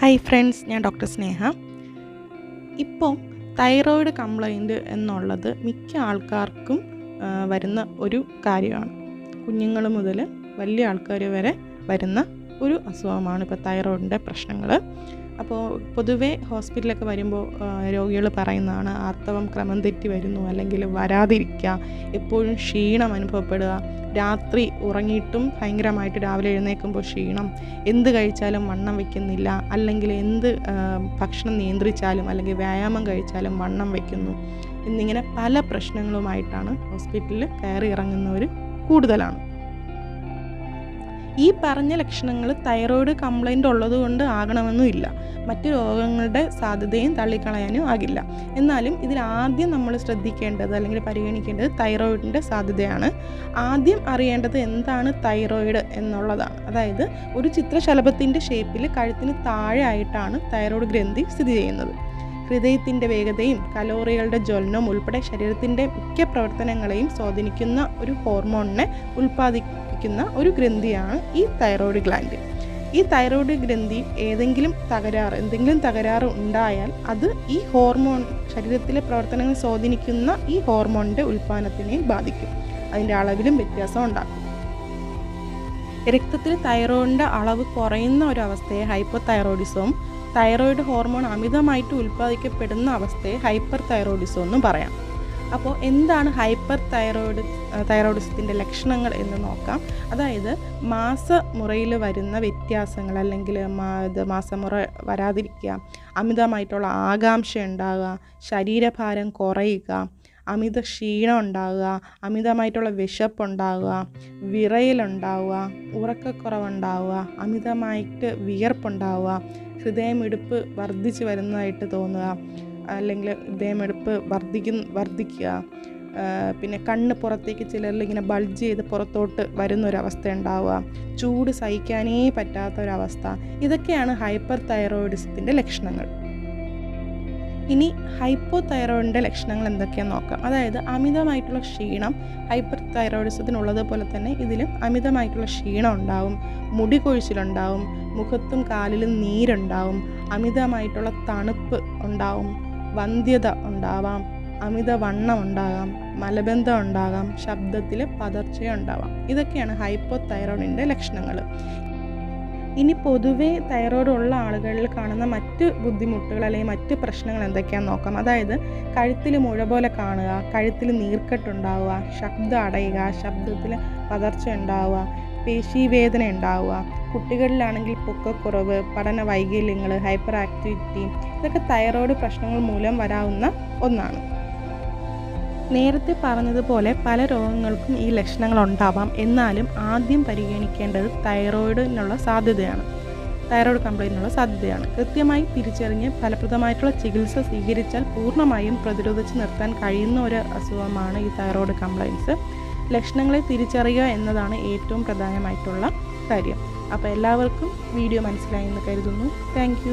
Hi friends ഞാൻ doctor Sneha. ഇപ്പോൾ thyroid complaint എന്നുള്ളത് മിക്ക ആൾക്കാർക്കും വരുന്ന ഒരു കാര്യമാണ്. കുഞ്ഞുങ്ങൾ മുതൽ വലിയ ആൾക്കാർ വരെ വരുന്ന ഒരു അസുഖമാണ് ഇപ്പോൾ തൈറോയിഡിന്റെ പ്രശ്നങ്ങൾ. അപ്പോൾ പൊതുവേ ഹോസ്പിറ്റലൊക്കെ വരുമ്പോൾ രോഗികൾ പറയുന്നതാണ് ആർത്തവം ക്രമം തെറ്റി വരുന്നു അല്ലെങ്കിൽ വരാതിരിക്കുക എപ്പോഴും ക്ഷീണം അനുഭവപ്പെടുക. രാത്രി ഉറങ്ങിയിട്ടും ഭയങ്കരമായിട്ട് രാവിലെ എഴുന്നേൽക്കുമ്പോൾ ക്ഷീണം. എന്ത് കഴിച്ചാലും വണ്ണം വയ്ക്കുന്നില്ല അല്ലെങ്കിൽ എന്ത് ഭക്ഷണം നിയന്ത്രിച്ചാലും അല്ലെങ്കിൽ വ്യായാമം കഴിച്ചാലും വണ്ണം വയ്ക്കുന്നു എന്നിങ്ങനെ പല പ്രശ്നങ്ങളുമായിട്ടാണ് ഹോസ്പിറ്റലിൽ കയറി ഇറങ്ങുന്നവർ കൂടുതലാണ്. ഈ പറഞ്ഞ ലക്ഷണങ്ങൾ തൈറോയിഡ് കംപ്ലൈന്റ് ഉള്ളതുകൊണ്ട് ആകണമെന്നുമില്ല മറ്റു രോഗങ്ങളുടെ സാധ്യതയും തള്ളിക്കളയാനും ആകില്ല. എന്നാലും ഇതിൽ ആദ്യം നമ്മൾ ശ്രദ്ധിക്കേണ്ടത് അല്ലെങ്കിൽ പരിഗണിക്കേണ്ടത് തൈറോയിഡിന്റെ സാധ്യതയാണ്. ആദ്യം അറിയേണ്ടത് എന്താണ് തൈറോയിഡ് എന്നുള്ളതാണ്. അതായത് ഒരു ചിത്രശലഭത്തിന്റെ ഷേപ്പിൽ കഴുത്തിന് താഴെ ആയിട്ടാണ് തൈറോയ്ഡ് ഗ്രന്ഥി സ്ഥിതി ചെയ്യുന്നത്. ഹൃദയത്തിന്റെ വേഗതയും കലോറികളുടെ ജ്വലനവും ഉൾപ്പെടെ ശരീരത്തിന്റെ മിക്ക പ്രവർത്തനങ്ങളെയും സ്വാധീനിക്കുന്ന ഒരു ഹോർമോണിനെ ഉൽപ്പാദിപ്പിക്കുന്ന ഒരു ഗ്രന്ഥിയാണ് ഈ തൈറോയ്ഡ് ഗ്ലാൻഡ്. ഈ തൈറോയ്ഡ് ഗ്രന്ഥി ഏതെങ്കിലും തകരാറ് എന്തെങ്കിലും തകരാറ് ഉണ്ടായാൽ അത് ഈ ഹോർമോൺ ശരീരത്തിലെ പ്രവർത്തനങ്ങൾ സ്വാധീനിക്കുന്ന ഈ ഹോർമോണിന്റെ ഉൽപ്പാദനത്തിനെ ബാധിക്കും. അതിന്റെ അളവിലും വ്യത്യാസം ഉണ്ടാക്കും. രക്തത്തിൽ തൈറോയിഡിന്റെ അളവ് കുറയുന്ന ഒരു അവസ്ഥയെ ഹൈപ്പർ തൈറോയിഡിസവും തൈറോയിഡ് ഹോർമോൺ അമിതമായിട്ട് ഉൽപ്പാദിക്കപ്പെടുന്ന അവസ്ഥയെ ഹൈപ്പർ തൈറോയിഡിസം എന്നും പറയാം. അപ്പോൾ എന്താണ് ഹൈപ്പർ തൈറോയിഡ് തൈറോയിഡിസത്തിന്റെ ലക്ഷണങ്ങൾ എന്ന് നോക്കാം. അതായത് മാസമുറയിൽ വരുന്ന വ്യത്യാസങ്ങൾ അല്ലെങ്കിൽ ഇത് മാസമുറ വരാതിരിക്കുക അമിതമായിട്ടുള്ള ആകാംക്ഷ ഉണ്ടാകുക ശരീരഭാരം കുറയുക അമിത ക്ഷീണം ഉണ്ടാവുക അമിതമായിട്ടുള്ള വിശപ്പുണ്ടാവുക വിറയലുണ്ടാവുക ഉറക്കക്കുറവുണ്ടാവുക അമിതമായിട്ട് വിയർപ്പുണ്ടാവുക ഹൃദയമിടിപ്പ് വർദ്ധിച്ചു വരുന്നതായിട്ട് തോന്നുക അല്ലെങ്കിൽ ഹൃദയമെടുപ്പ് വർദ്ധിക്കുന്ന വർദ്ധിക്കുക. പിന്നെ കണ്ണ് പുറത്തേക്ക് ചിലരിൽ ഇങ്ങനെ ബൾജ് ചെയ്ത് പുറത്തോട്ട് വരുന്നൊരവസ്ഥ ഉണ്ടാവുക ചൂട് സഹിക്കാനേ പറ്റാത്ത ഒരവസ്ഥ ഇതൊക്കെയാണ് ഹൈപ്പർ തൈറോയിഡിസത്തിന്റെ ലക്ഷണങ്ങൾ. ഇനി ഹൈപ്പോ തൈറോയിഡിന്റെ ലക്ഷണങ്ങൾ എന്തൊക്കെയാണെന്ന് നോക്കാം. അതായത് അമിതമായിട്ടുള്ള ക്ഷീണം ഹൈപ്പർ തൈറോയിഡിസത്തിനുള്ളതുപോലെ തന്നെ ഇതിലും അമിതമായിട്ടുള്ള ക്ഷീണം ഉണ്ടാവും മുടി കൊഴിച്ചിലുണ്ടാവും മുഖത്തും കാലിലും നീരുണ്ടാവും അമിതമായിട്ടുള്ള തണുപ്പ് ഉണ്ടാവും വന്ധ്യത ഉണ്ടാവാം അമിത വണ്ണം ഉണ്ടാകാം മലബന്ധം ഉണ്ടാകാം ശബ്ദത്തിൽ പതർച്ചയുണ്ടാവാം. ഇതൊക്കെയാണ് ഹൈപ്പോ തൈറോയിഡിന്റെ ലക്ഷണങ്ങൾ ഇനി പൊതുവേ തൈറോയ്ഡ് ഉള്ള ആളുകളിൽ കാണുന്ന മറ്റ് ബുദ്ധിമുട്ടുകൾ അല്ലെങ്കിൽ മറ്റ് പ്രശ്നങ്ങൾ എന്തൊക്കെയാണെന്ന് നോക്കാം. അതായത് കഴുത്തിൽ മുഴ പോലെ കാണുക കഴുത്തിൽ നീർക്കെട്ടുണ്ടാവുക ശബ്ദം അടയുക ശബ്ദത്തിൽ പതർച്ച ഉണ്ടാവുക പേശീവേദന ഉണ്ടാവുക കുട്ടികളിലാണെങ്കിൽ പൊക്കക്കുറവ് പഠന വൈകല്യങ്ങൾ ഹൈപ്പർ ആക്ടിവിറ്റി ഇതൊക്കെ തൈറോയ്ഡ് പ്രശ്നങ്ങൾ മൂലം വരാവുന്ന ഒന്നാണ്. നേരത്തെ പറഞ്ഞതുപോലെ പല രോഗങ്ങൾക്കും ഈ ലക്ഷണങ്ങൾ ഉണ്ടാവാം എന്നാലും ആദ്യം പരിഗണിക്കേണ്ടത് തൈറോയിഡിനുള്ള സാധ്യതയാണ്. തൈറോയ്ഡ് കംപ്ലൈന്റിനുള്ള സാധ്യതയാണ്. കൃത്യമായി തിരിച്ചറിഞ്ഞ് ഫലപ്രദമായിട്ടുള്ള ചികിത്സ സ്വീകരിച്ചാൽ പൂർണമായും പ്രതിരോധിച്ച് നിർത്താൻ കഴിയുന്ന ഒരു അസുഖമാണ് ഈ തൈറോയ്ഡ് കംപ്ലൈൻസ്. ലക്ഷണങ്ങളെ തിരിച്ചറിയുക എന്നതാണ് ഏറ്റവും പ്രധാനമായിട്ടുള്ള കാര്യം. അപ്പോൾ എല്ലാവർക്കും വീഡിയോ മനസ്സിലായി എന്ന് കരുതുന്നു. താങ്ക്